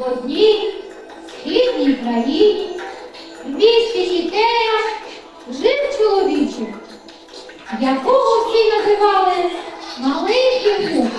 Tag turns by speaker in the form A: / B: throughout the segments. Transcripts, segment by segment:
A: в одній східній країні місті дітей жив чоловічок, якого всі називали маленьким.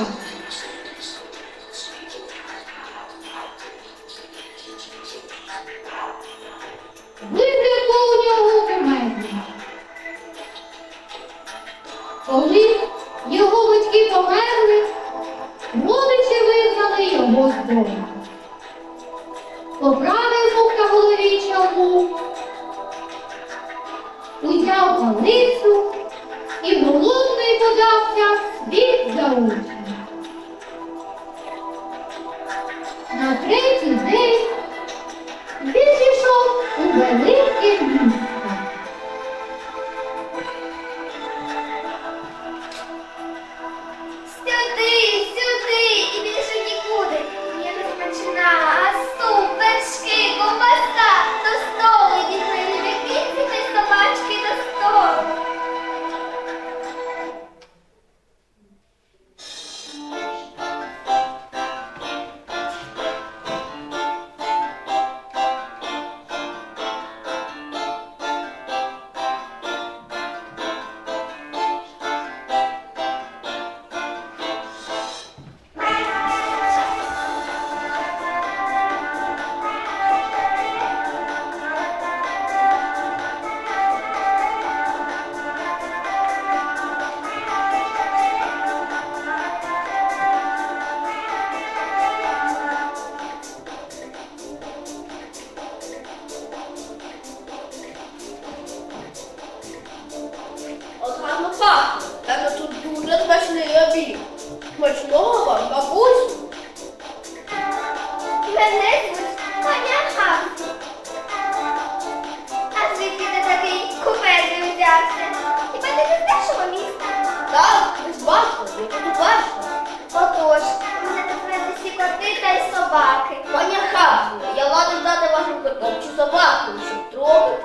B: Хочу собаку, щоб трохи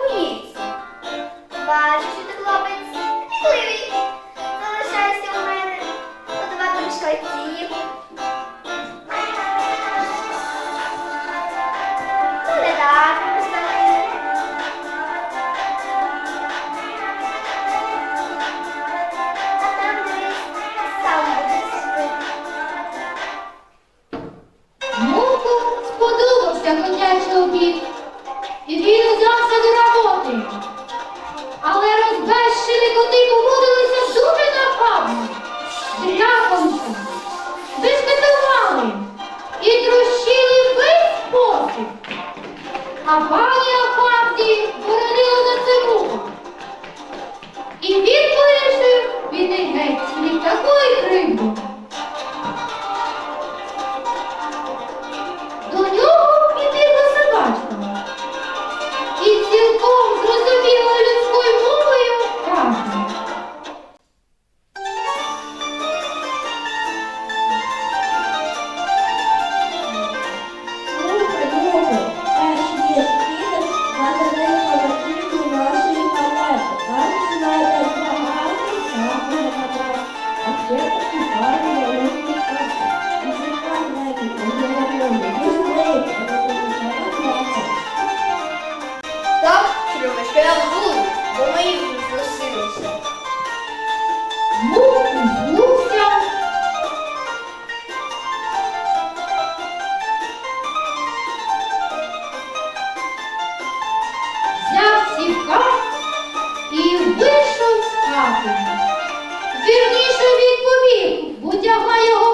B: 欢
A: 迎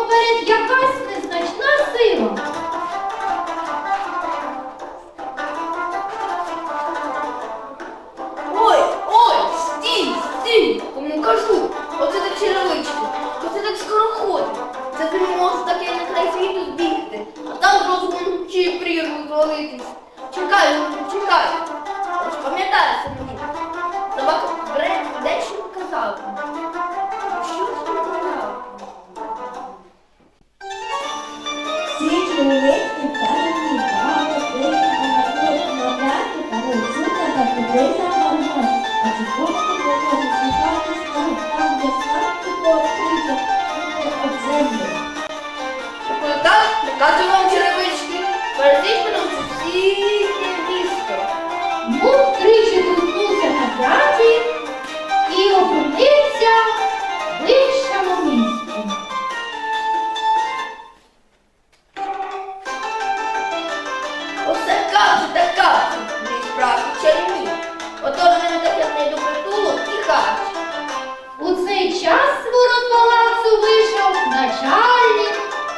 A: час ворот палацу вийшов начальник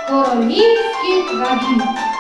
A: королівських рабів.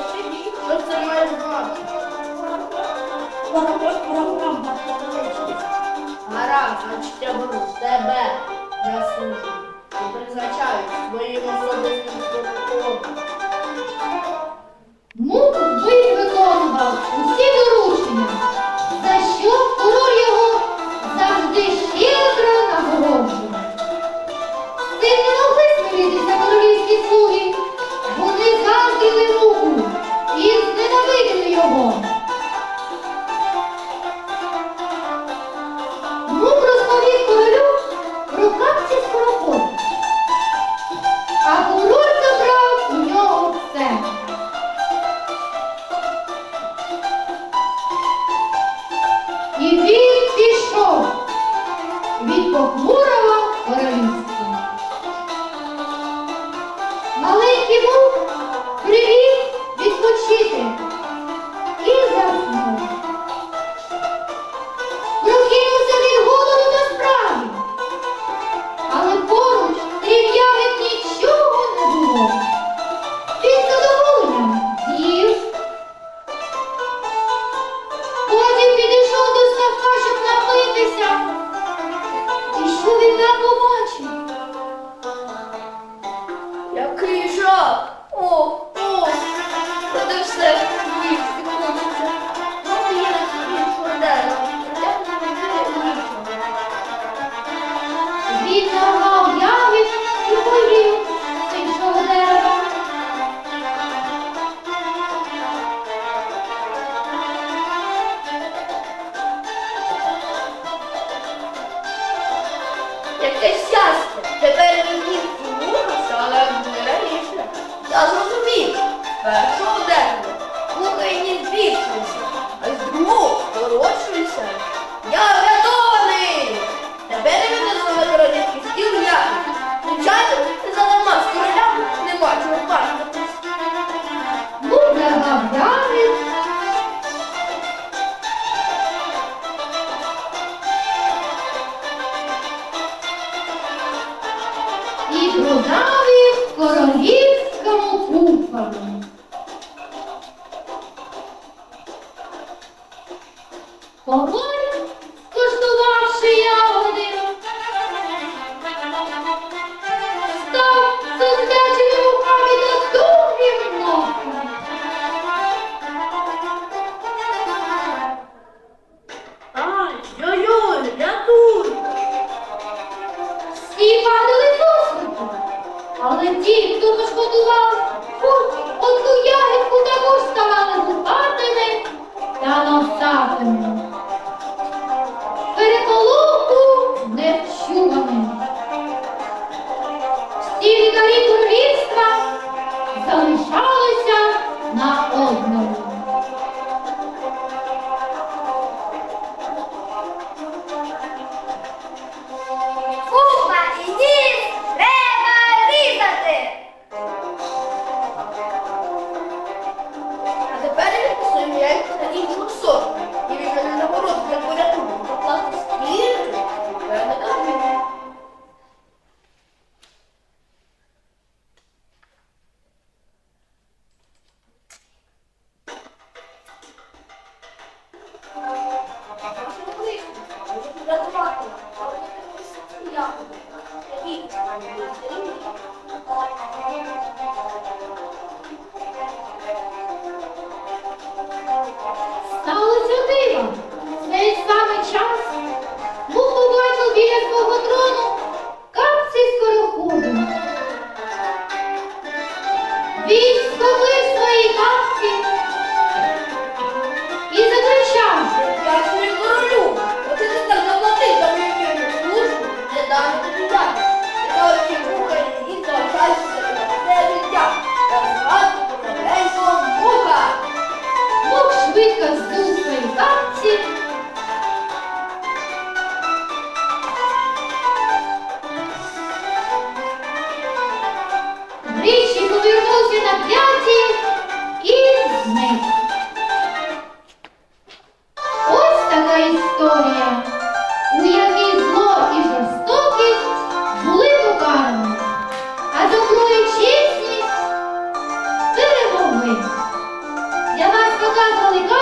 C: Що
D: має
C: бути?
D: Гаразд, значить я тебе на службу і призначаю своїм особистим протоколом.
A: Муковий виконував усі доручення, за що король його завжди щиро нагороджував. Ти не могли королівські слуги, вони завжди не і зненавидів його. Внук розповів королю про капці скороход, а король забрав у нього все. І він пішов від
B: похмура. пішов. Я врятований! Тепер мене з вами королівський стіл я.
A: Включайте ягоди засмуту. Але ті, хто пошкодував, хоч одну ягідку також ставали губатими та носатими. Переколовку не вчуваним. Всі лікарі Pokaz, Holly, go!